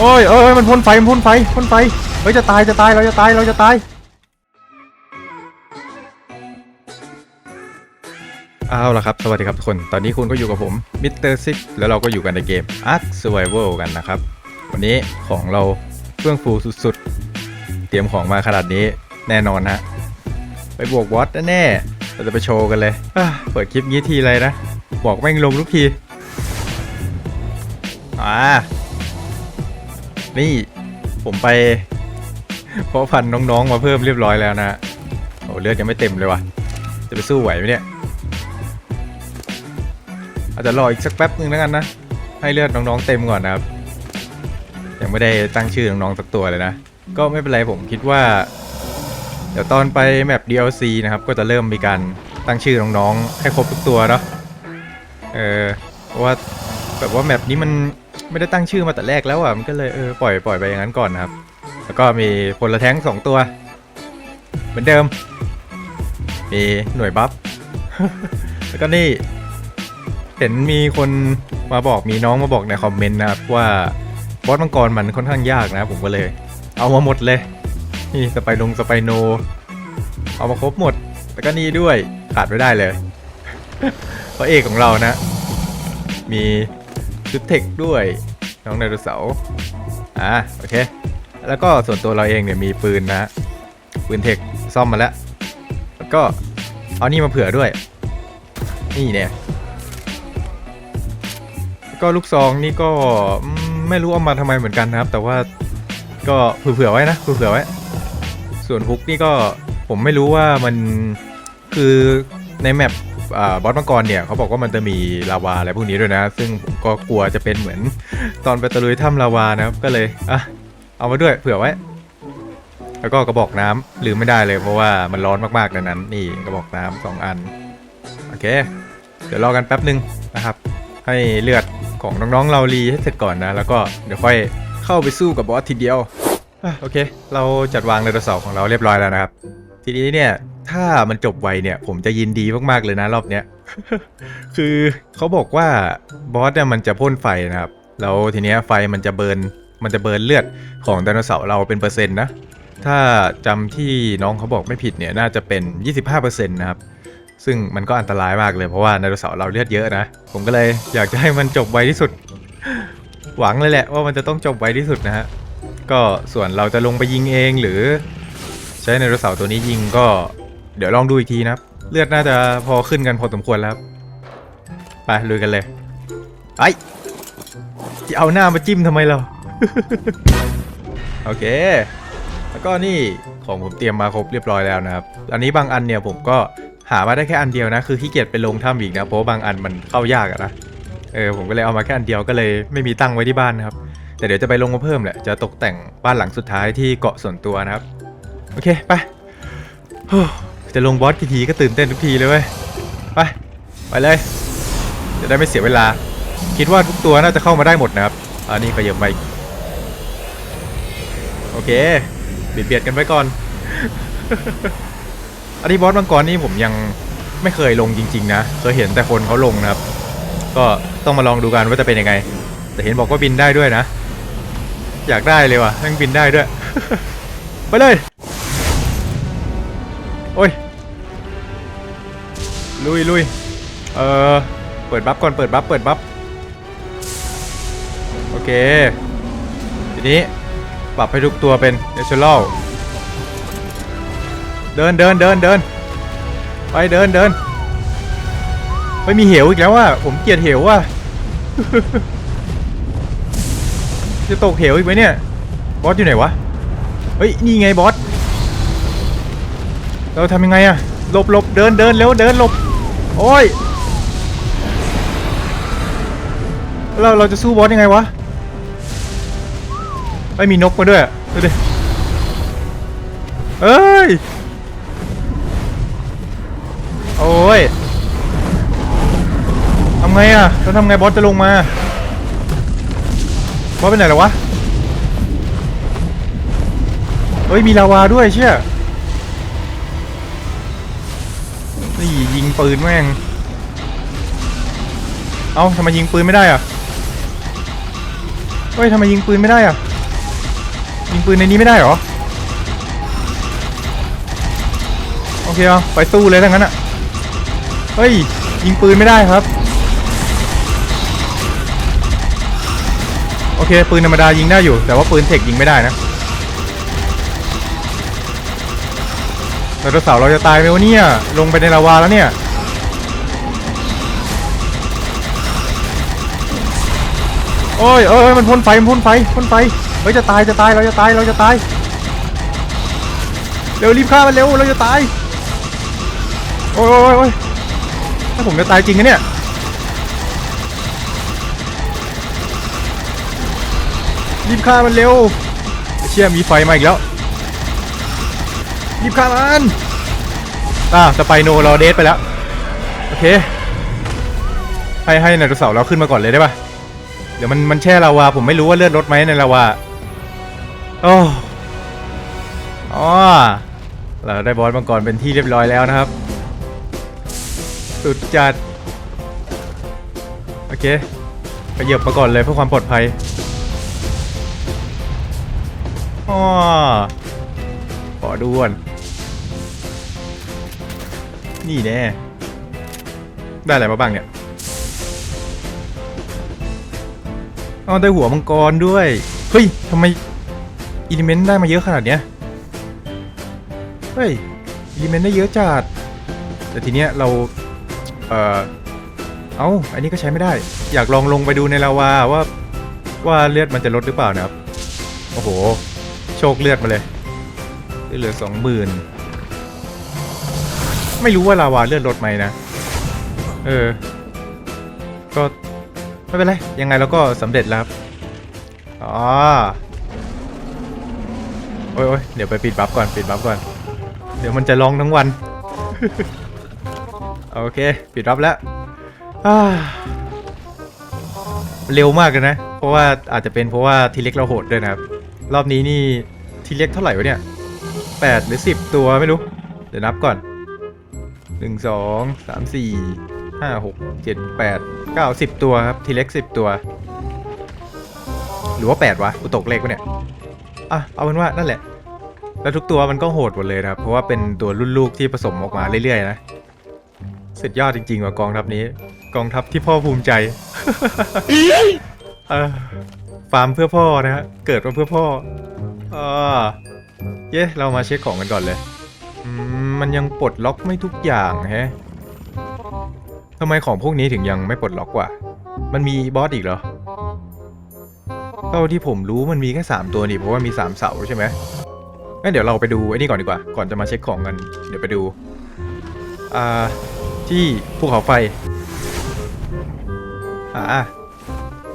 โอ้ยเอ้ยมันพ่นไฟมันพ่นไฟพ่นไฟเฮ้ยจะตายจะตายเราจะตายเราจะตายเอาละครับ สวัสดีครับทุกคน ตอนนี้คุณก็อยู่กับผมมิสเตอร์ซิกแล้วเราก็อยู่กันในเกม Ark Survival กันนะครับ วันนี้ของเราเฟื่องฟูสุดๆ เตรียมของมาขนาดนี้แน่นอนฮะไปบวกวอตแน่ๆเราจะไปโชว์กันเลยเปิดคลิปงี้ทีไรนะ บอกแม่งลงทุกที อ่า นี่ผมไป เพราะพันธุ์น้องๆมาเพิ่มเรียบร้อยแล้วนะโอ้เลือดยังไม่เต็มเลยว่ะ จะไปสู้ไหวไหมเนี่ย อาจจะรออีกสักแป๊บหนึ่งแล้วกันนะ ให้เลือดน้องๆเต็มก่อนนะครับ ยังไม่ได้ตั้งชื่อน้องๆสักตัวเลยนะ ก็ไม่เป็นไรผมคิดว่า เดี๋ยวตอนไปแมป DLC นะครับ ก็จะเริ่มมีการตั้งชื่อน้องๆให้ครบทุกตัวเนาะ เออเพราะว่าแบบว่าแมปนี้มัน ไม่ได้ตั้งชื่อมาแต่แรกแล้วอะ มันก็เลยเออปล่อยปล่อยไปอย่างนั้นก่อนนะครับ แล้วก็มีพลแท้งสองตัว เหมือนเดิม มีหน่วยบัฟ แล้วก็นี่เห็นมีคนมาบอกมีน้องมาบอกในคอมเมนต์นะครับว่าบอสมังกรมันค่อนข้างยากนะผมก็เลย เอามาหมดเลย นี่สไปนงสไปโน เอามาครบหมด แล้วก็นี่ด้วยขาดไม่ได้เลยพระเอกของเรานะ มี ชุดเทคด้วย น้องไดโนเสาร์อ่าโอเค แล้วก็ส่วนตัวเราเองเนี่ยมีปืนนะ ปืนเทคซ่อมมาแล้ว แล้วก็เอานี่มาเผื่อด้วย นี่เนี่ยก็ลูกซองนี่ก็ไม่รู้เอามาทำไมเหมือนกันนะครับ แต่ว่าก็เผื่อๆไว้นะเผื่อๆไว้ ส่วนฮุกนี่ก็ผมไม่รู้ว่ามันคือในแมป บอสมังกรเนี่ยเขาบอกว่ามันจะมีลาวาอะไรพวกนี้ด้วยนะ ซึ่งก็กลัวจะเป็นเหมือนตอนไปตะลุยถ้ำลาวานะครับก็เลยอะเอามาด้วยเผื่อไว้ แล้วก็กระบอกน้ำลืมไม่ได้เลยเพราะว่ามันร้อนมากๆในนั้น นี่กระบอกน้ำสองอันโอเค เดี๋ยวรอกันแป๊บหนึ่งนะครับ ให้เลือดของน้องๆเรารีให้เสร็จก่อนนะ แล้วก็เดี๋ยวค่อยเข้าไปสู้กับบอสทีเดียวโอเค เราจัดวางไดโนเสาร์ของเราเรียบร้อยแล้วนะครับ ทีนี้เนี่ย ถ้ามันจบไวเนี่ย ผมจะยินดีมากๆเลยนะรอบเนี้ย คือเขาบอกว่าบอสเนี่ยมันจะพ่นไฟนะครับ แล้วทีเนี้ยไฟมันจะเบิร์นมันจะเบิร์นเลือดของไดโนเสาร์เราเป็นเปอร์เซ็นต์นะ ถ้าจำที่น้องเขาบอกไม่ผิดเนี่ยน่าจะเป็น 25%นะครับ ซึ่งมันก็อันตรายมากเลยเพราะว่าไดโนเสาร์เราเลือดเยอะนะ ผมก็เลยอยากจะให้มันจบไวที่สุด หวังเลยแหละว่ามันจะต้องจบไวที่สุดนะฮะ ก็ส่วนเราจะลงไปยิงเองหรือ ใช้ไดโนเสาร์ตัวนี้ยิงก็ เดี๋ยวลองดูอีกทีนะครับ เลือดน่าจะพอขึ้นกันพอสมควรแล้วไปลุยกันเลยไอจะเอาหน้ามาจิ้มทำไมเราโอเค แล้วก็นี่ของผมเตรียมมาครบเรียบร้อยแล้วนะครับ อันนี้บางอันเนี่ยผมก็หามาได้แค่อันเดียวนะ คือขี้เกียจไปลงถ้ำอีกนะ เพราะบางอันมันเข้ายากอะนะ เออผมก็เลยเอามาแค่อันเดียวก็เลยไม่มีตั้งไว้ที่บ้านนะครับ แต่เดี๋ยวจะไปลงมาเพิ่มแหละ จะตกแต่งบ้านหลังสุดท้ายที่เกาะส่วนตัวนะครับ โอเค ไป จะลงบอสกี่ทีก็ตื่นเต้นทุกทีเลยเว้ย ไป ไปเลย จะได้ไม่เสียเวลา คิดว่าทุกตัวน่าจะเข้ามาได้หมดนะครับ อันนี้ขยับไปโอเคเบียดเบียดกันไว้ก่อน อันนี้บอสมังกรนี่ผมยังไม่เคยลงจริง ๆ นะ เคยเห็นแต่คนเขาลงนะครับ ก็ต้องมาลองดูกันว่าจะเป็นยังไง แต่เห็นบอกว่าบินได้ด้วยนะ อยากได้เลยว่ะแม่งบินได้ด้วย ไปเลย โอ้ย ลุยลุยเออเปิดบัฟก่อนเปิดบัฟเปิดบัฟโอเค ทีนี้ปรับให้ทุกตัวเป็นเนเชอรัลเดินเดินเดินเดินไปเดินเดินไม่มีเหวอีกแล้วว่ะผมเกลียดเหวว่ะจะตกเหวอีกไหมเนี่ย บอสอยู่ไหนวะ เฮ้ย นี่ไงบอส เราทำยังไงอะหลบหลบเดินเดินเร็วเดินหลบ โอ้ยเราเราจะสู้บอสยังไงวะไม่มีนกมาด้วยดูดิเอ้ย โอ้ยทำไงอะแล้วทำไงบอสจะลงมา บอสไปไหนแล้ววะ เฮ้ย มีลาวาด้วยเชี่ย นี่ยิงปืนแม่ง เอ้าทำไมยิงปืนไม่ได้อะเฮ้ยทำไมยิงปืนไม่ได้อะยิงปืนในนี้ไม่ได้เหรอ โอเคเอาไปสู้เลยทั้งนั้นอะเฮ้ย ยิงปืนไม่ได้ครับ โอเค ปืนธรรมดายิงได้อยู่ แต่ว่าปืนเทคยิงไม่ได้นะ ไดโนเสาร์เราจะตายไหมวะเนี่ย ลงไปในลาวาแล้วเนี่ย โอ้ยเอ้ยมันพ่นไฟ มันพ่นไฟ พ่นไฟ เฮ้ย จะตาย จะตาย เราจะตาย เราจะตาย เร็วรีบฆ่ามันเร็ว เราจะตาย โอ้ยโอ้ยโอ้ยถ้าผมจะตายจริงนะเนี่ย รีบฆ่ามันเร็ว เชี่ยมีไฟมาอีกแล้ว รีบฆ่ามันอ่าสไปโนรอเดทไปแล้ว โอเค ให้ให้ไดโนเสาร์เราขึ้นมาก่อนเลยได้ปะเดี๋ยวมันมันแช่ลาวาผมไม่รู้ว่าเลือดลดไหมในลาวาโอ้อ๋อเราได้บอสมังกรเป็นที่เรียบร้อยแล้วนะครับ สุดจัด โอเคขยับมาก่อนเลยเพื่อความปลอดภัยอ๋อ อดูก่อนนี่แน่ ได้อะไรมาบ้างเนี่ยอ๋อได้หัวมังกรด้วย เฮ้ยทำไมอิเลเมนต์ได้มาเยอะขนาดเนี้ย เฮ้ยอิเลเมนต์ได้เยอะจัด แต่ทีเนี้ยเรา เอ่อ เอ้า อันนี้ก็ใช้ไม่ได้ อยากลองลงไปดูในลาวาว่า ว่าเลือดมันจะลดหรือเปล่านะครับ โอ้โห โชคเลือดมาเลย เหลือสองหมื่นไม่รู้ว่าลาวาเลื่อดลดไหมนะ เออ ก็ ไม่เป็นไร ยังไงเราก็สำเร็จแล้วอ๋อโอ้ยโอ้ยเดี๋ยวไปปิดบัฟก่อนปิดบัฟก่อน เดี๋ยวมันจะร้องทั้งวัน โอเค ปิดบัฟแล้วเร็วมากเลยนะ เพราะว่าอาจจะเป็นเพราะว่าทีเล็กเราโหดด้วยนะครับ รอบนี้นี่ทีเล็กเท่าไหร่วะเนี่ย แปดหรือสิบตัวไม่รู้ เดี๋ยวนับก่อนหนึ่งสองสามสี่ห้าหกเจ็ดแปดเก้าสิบตัวครับ ทีเล็กสิบตัว หรือว่าแปดวะ กูตกเลขวะเนี่ย อะ เอาเป็นว่านั่นแหละ แล้วทุกตัวมันก็โหดหมดเลยนะครับ เพราะว่าเป็นตัวรุ่นลูกที่ผสมออกมาเรื่อยๆนะสุดยอดจริงๆว่ากองทัพนี้ กองทัพที่พ่อภูมิใจ ฟาร์มเพื่อพ่อนะฮะ เกิดมาเพื่อพ่ออ่า เย้เรามาเช็คของกันก่อนเลยมมันยังปลดล็อกไม่ทุกอย่างแฮะทำไมของพวกนี้ถึงยังไม่ปลดล็อกวะมันมีบอสอีกเหรอเท่าที่ผมรู้มันมีแค่ 3 ตัวนี่เพราะว่ามี 3 เสาใช่ไหมงั้นเดี๋ยวเราไปดูไอ้นี่ก่อนดีกว่า ก่อนจะมาเช็คของกัน เดี๋ยวไปดู อ่า ที่ภูเขาไฟ อ่า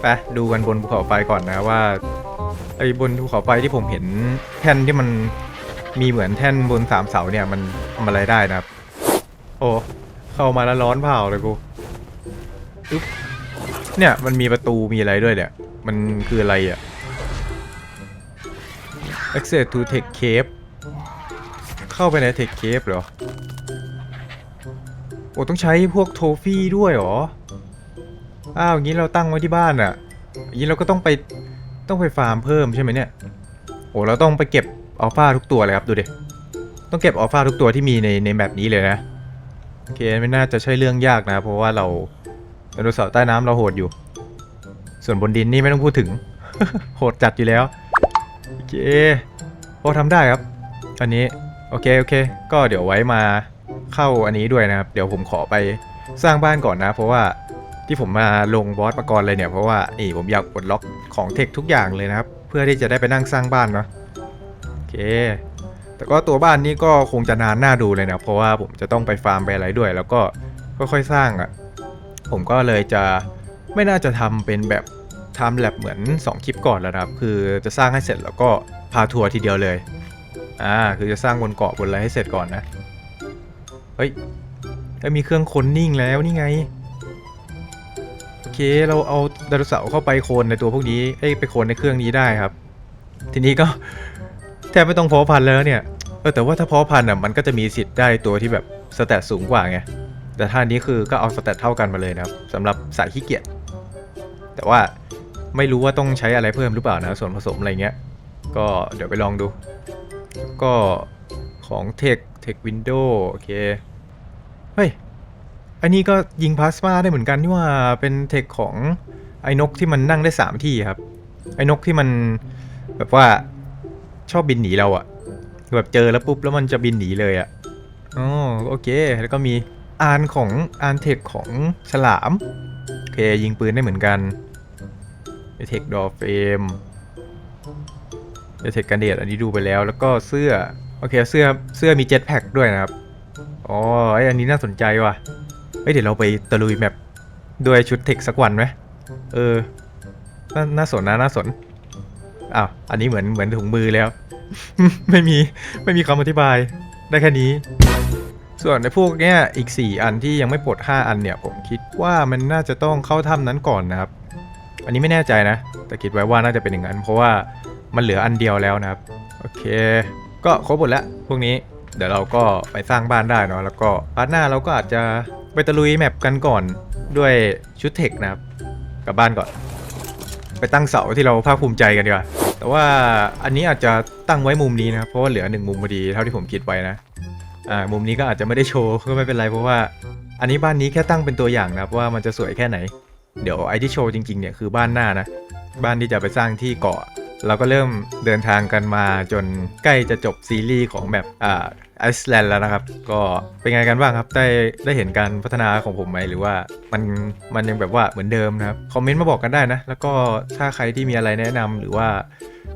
ไปดูกันบนภูเขาไฟก่อนนะว่า ไอ้บนภูเขาไฟที่ผมเห็นแท่นที่มันมีเหมือนแท่นบนสามเสาเนี่ยมันทำอะไรได้นะครับ โอ้เข้ามาแล้วร้อนเผาเลยกูอึ๊บเนี่ยมันมีประตูมีอะไรด้วยเนี่ย มันคืออะไรอะ access to tech cave เข้าไปใน tech cave เหรอ โอ้ต้องใช้พวกโทฟี่ด้วยเหรอ อ้าวอย่างนี้เราตั้งไว้ที่บ้านอะ่ะอย่างนี้เราก็ต้องไป ต้องไปฟาร์มเพิ่มใช่ไหมเนี่ยโอ้เราต้องไปเก็บอัลฟาทุกตัวเลยครับดูดิต้องเก็บอัลฟาทุกตัวที่มีในในแบบนี้เลยนะโอเคไม่น่าจะใช่เรื่องยากนะ เพราะว่าเราไดโนเสาร์ใต้น้ำเราโหดอยู่ ส่วนบนดินนี่ไม่ต้องพูดถึง โหดจัดอยู่แล้วโอเคพอทำได้ครับ อันนี้โอเคโอเค ก็เดี๋ยวไว้มาเข้าอันนี้ด้วยนะครับ เดี๋ยวผมขอไปสร้างบ้านก่อนนะ เพราะว่า ที่ผมมาลงบอสมาก่อนเลยเนี่ยเพราะว่านี่ผมอยากปลดล็อกของเทคทุกอย่างเลยนะครับ เพื่อที่จะได้ไปนั่งสร้างบ้านเนาะโอเค แต่ก็ตัวบ้านนี้ก็คงจะนานหน่าดูเลยนะเพราะว่าผมจะต้องไปฟาร์มไปอะไรด้วย แล้วก็ค่อยๆสร้างอะ่ะผมก็เลยจะไม่น่าจะทำเป็นแบบทำแลบเหมือน 2 คลิปก่อนแล้วนะครับ คือจะสร้างให้เสร็จแล้วก็พาทัวร์ทีเดียวเลยอ่าคือจะสร้างบนเกาะบนอะไรให้เสร็จก่อนนะเฮ้ยแล้วมีเครื่องคนนิ่งแล้วนี่ไง เคเราเอาไดโนเสาร์เข้าไปโคนในตัวพวกนี้เอ้ยไปโคนในเครื่องนี้ได้ครับ ทีนี้ก็แทบไม่ต้องเพาะพันธุ์แล้วเนี่ยเออแต่ว่าถ้าเพาะพันธุ์อะมันก็จะมีสิทธิ์ได้ตัวที่แบบสแตทสูงกว่าไงแต่ท่านี้คือก็เอาสแตทเท่ากันมาเลยนะครับสำหรับสายขี้เกียจแต่ว่าไม่รู้ว่าต้องใช้อะไรเพิ่มหรือเปล่านะส่วนผสมอะไรเงี้ย ก็เดี๋ยวไปลองดู ก็ของเทคเทควินโดว์โอเค เฮ้ย อันนี้ก็ยิงพลาสมาได้เหมือนกันนี่ว่าเป็นเทคของไอ้นกที่มันนั่งได้สามที่ครับ ไอ้นกที่มันแบบว่าชอบบินหนีเราอะแบบเจอแล้วปุ๊บแล้วมันจะบินหนีเลยอะอ๋อโอเค แล้วก็มีอานของอานเทคของฉลามโอเคยิงปืนได้เหมือนกันไอเทคดอเฟมไอเทคกันเดดอันนี้ดูไปแล้วแล้วก็เสื้อโอเคเสื้อเสื้อมีเจ็ตแพ็กด้วยนะครับอ๋อไออันนี้น่าสนใจว่ะ เฮ้ยเดี๋ยวเราไปตะลุยแมปด้วยชุดเทคสักวันไหมเออน่าน่าสนนะน่าสน อ้าว อันนี้เหมือนเหมือนถุงมือแล้ว ไม่มีไม่มีคำอธิบายได้แค่นี้ ส่วนในพวกเนี้ยอีก 4 อันที่ยังไม่ปลด 5 อันเนี่ย ผมคิดว่ามันน่าจะต้องเข้าถ้ำนั้นก่อนนะครับ อันนี้ไม่แน่ใจนะ แต่คิดไว้ว่าน่าจะเป็นอย่างนั้น เพราะว่ามันเหลืออันเดียวแล้วนะครับ โอเค ก็ครบหมดแล้วพวกนี้เดี๋ยวเราก็ไปสร้างบ้านได้เนาะแล้วก็พาร์ทหน้าเราก็อาจจะ ไปตะลุยแมปกันก่อนด้วยชุดเทคนะครับ กลับบ้านก่อน ไปตั้งเสาที่เราภาคภูมิใจกันดีกว่า แต่ว่าอันนี้อาจจะตั้งไว้มุมนี้นะครับ เพราะว่าเหลือหนึ่งมุมพอดีเท่าที่ผมคิดไว้นะ อ่า มุมนี้ก็อาจจะไม่ได้โชว์ก็ไม่เป็นไรเพราะว่า อันนี้บ้านนี้แค่ตั้งเป็นตัวอย่างนะครับว่ามันจะสวยแค่ไหน เดี๋ยวไอที่โชว์จริงๆเนี่ยคือบ้านหน้านะ บ้านที่จะไปสร้างที่เกาะเราก็เริ่มเดินทางกันมาจนใกล้จะจบซีรีส์ของแบบอ่า ไอซ์แลนด์แล้วนะครับ ก็เป็นไงกันบ้างครับ ได้ได้เห็นการพัฒนาของผมไหมหรือว่ามันมันยังแบบว่าเหมือนเดิมนะครับ คอมเมนต์มาบอกกันได้นะ แล้วก็ถ้าใครที่มีอะไรแนะนำหรือว่า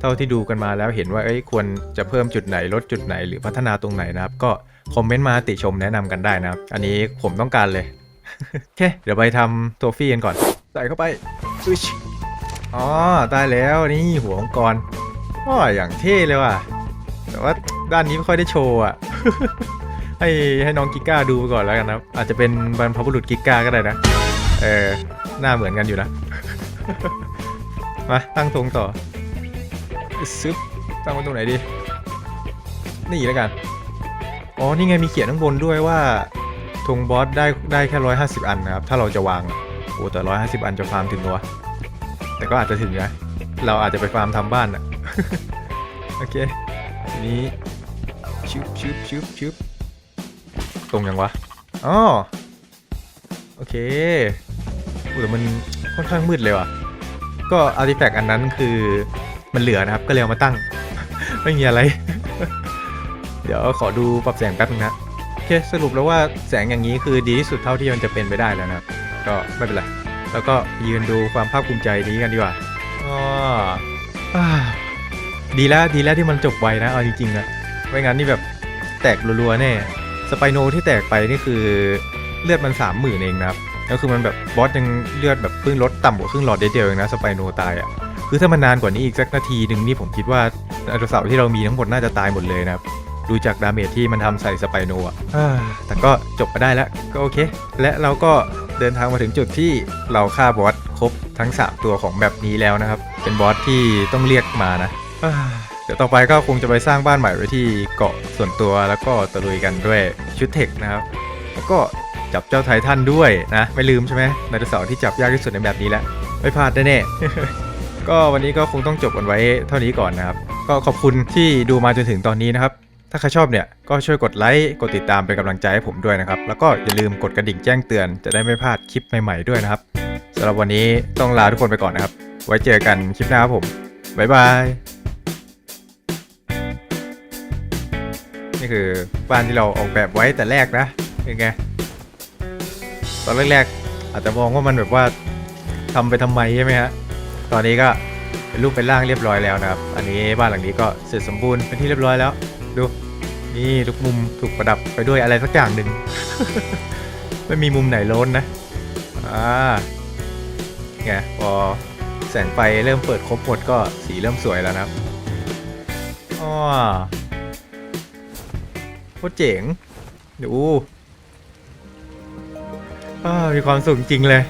เท่าที่ดูกันมาแล้วเห็นว่าเอ้ยควรจะเพิ่มจุดไหนลดจุดไหนหรือพัฒนาตรงไหนนะครับ ก็คอมเมนต์มาติชมแนะนำกันได้นะครับ อันนี้ผมต้องการเลยโอเคเดี๋ยวไปทำตัวฟี่กันก่อน ใส่เข้าไปอ๋อได้แล้วนี่หัวองค์กรอ๋ออย่างเท่เลยว่ะแต่ว่าด้านนี้ไม่ค่อยได้โชว์อะ ให้ให้น้องกิก้าดูไปก่อนแล้วกันนะครับอาจจะเป็นบรรพบุรุษกิก้าก็ได้นะ เออหน้าเหมือนกันอยู่นะ มาตั้งธงต่อซึบตั้งไว้ตรงไหนดี นี่แล้วกัน อ๋อ นี่ไงมีเขียนข้างบนด้วยว่าธงบอสได้ได้แค่ร้อยห้าสิบอันนะครับ ถ้าเราจะวาง โอ้แต่ร้อยห้าสิบอันจะฟาร์มถึงวะแต่ก็อาจจะถึงนะ เราอาจจะไปฟาร์มทำบ้านอะโอเค ทีนี้ ชึบชึบชึบชึบตรงยังวะอ๋อโอเคอุ๊ยแต่มันค่อนข้างมืดเลยว่ะ ก็อาร์ติแฟกต์อันนั้นคือมันเหลือนะครับ ก็เลยเอามาตั้ง ไม่มีอะไร เดี๋ยวขอดูปรับแสงแป๊บนึงนะโอเคสรุปแล้วว่าแสงอย่างนี้คือดีที่สุดเท่าที่มันจะเป็นไปได้แล้วนะครับก็ไม่เป็นไร แล้วก็ยืนดูความภาคภูมิใจนี้กันดีกว่าอ๋ออ่าดีแล้วดีแล้วที่มันจบไวนะเอาจริงๆนะ ไม่งั้นนี่แบบแตกรัวๆแน่สไปโนที่แตกไปนี่คือเลือดมันสามหมื่นเองนะครับก็คือมันแบบบอสยังเลือดแบบเพิ่งลดต่ำกว่าครึ่งหลอดเดียวเองนะสไปโนตายอะคือถ้ามันนานกว่านี้อีกสักนาทีหนึ่งนี่ผมคิดว่าไดโนเสาร์ที่เรามีทั้งหมดน่าจะตายหมดเลยนะครับดูจากดาเมจที่มันทำใส่สไปโนอะแต่ก็จบมาได้แล้วก็โอเค และเราก็เดินทางมาถึงจุดที่เราฆ่าบอสครบทั้ง 3 ตัวของแบบนี้แล้วนะครับ เป็นบอสที่ต้องเรียกมานะ เดี๋ยวต่อไปก็คงจะไปสร้างบ้านใหม่ไว้ที่เกาะส่วนตัวแล้วก็ตะลุยกันด้วยชุดเทคนะครับ แล้วก็จับเจ้าไททันด้วยนะ ไม่ลืมใช่ไหมไดโนเสาร์ที่จับยากที่สุดในแบบนี้แหละไม่พลาดแน่ๆก็วันนี้ก็คงต้องจบกันไว้เท่านี้ก่อนนะครับ ก็ขอบคุณที่ดูมาจนถึงตอนนี้นะครับ ถ้าใครชอบเนี่ยก็ช่วยกดไลค์กดติดตามเป็นกำลังใจให้ผมด้วยนะครับ แล้วก็อย่าลืมกดกระดิ่งแจ้งเตือนจะได้ไม่พลาดคลิปใหม่ๆด้วยนะครับสำหรับวันนี้ต้องลาทุกคนไปก่อนนะครับ ไว้เจอกันคลิปหน้าครับผมบ๊ายบาย นี่คือบ้านที่เราออกแบบไว้แต่แรกนะเป็นไงตอนแรกๆอาจจะมองว่ามันแบบว่าทำไปทำไมใช่ไหมฮะตอนนี้ก็เป็นรูปเป็นร่างเรียบร้อยแล้วนะครับ อันนี้บ้านหลังนี้ก็เสร็จสมบูรณ์เป็นที่เรียบร้อยแล้ว ดูนี่ทุกมุมถูกประดับไปด้วยอะไรสักอย่างหนึ่งไม่มีมุมไหนโล้นนะอ่าไงพอแสงไฟเริ่มเปิดครบหมดก็สีเริ่มสวยแล้วนะครับอ๋อ คตรเจ๋ง ดูมีความสุขจริงเลย